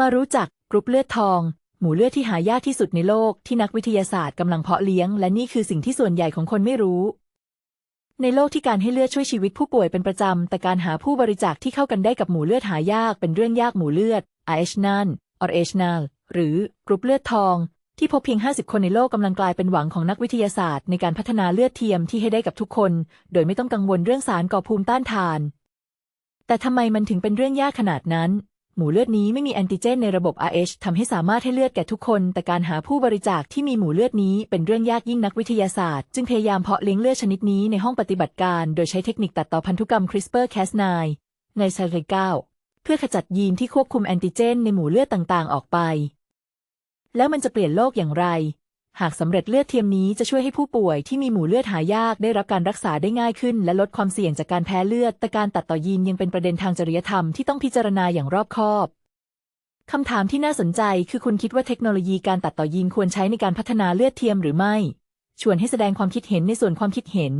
มารู้จักกรุ๊ปเลือดทอง หมูเลือดที่หายากที่สุดในโลกที่นักวิทยาศาสตร์กำลังเพาะเลี้ยง และนี่คือสิ่งที่ส่วนใหญ่ของคนไม่รู้ ในโลกที่การให้เลือดช่วยชีวิตผู้ป่วยเป็นประจำ แต่การหาผู้บริจาคที่เข้ากันได้กับหมูเลือดหายากเป็นเรื่องยากหมูเลือด RH นัน or H นัลหรือกรุ๊ปเลือดทองที่พบเพียง 50 คนในโลกกำลังกลายเป็นหวังของนักวิทยาศาสตร์ในการพัฒนาเลือดเทียมที่ให้ได้กับทุกคน โดยไม่ต้องกังวลเรื่องสารก่อภูมิต้านทาน แต่ทำไมมันถึงเป็นเรื่องยากขนาดนั้น หมูเลือดนี้ไม่มีแอนติเจนในระบบ RH ทำให้สามารถให้เลือดแก่ทุกคน แต่การหาผู้บริจาคที่มีหมูเลือดนี้เป็นเรื่องยากยิ่งนักวิทยาศาสตร์ จึงพยายามเพาะเลี้ยงเลือดชนิดนี้ในห้องปฏิบัติการ โดยใช้เทคนิคตัดต่อพันธุกรรม CRISPR-Cas9 ในเซลลเก้าเพื่อขจัดยีนที่ควบคุมแอนติเจนในหมูเลือดต่างๆ ออกไป แล้วมันจะเปลี่ยนโลกอย่างไร หากสำเร็จเลือดเทียมนี้จะช่วยให้ผู้ป่วยที่มีหมู่เลือดหายากได้รับการรักษาได้ง่ายขึ้น และลดความเสี่ยงจากการแพ้เลือด แต่การตัดต่อยีนยังเป็นประเด็นทางจริยธรรมที่ต้องพิจารณาอย่างรอบคอบคำถามที่น่าสนใจคือคุณคิดว่าเทคโนโลยีการตัดต่อยีนควรใช้ในการพัฒนาเลือดเทียมหรือไม่ ชวนให้แสดงความคิดเห็นในส่วนความคิดเห็น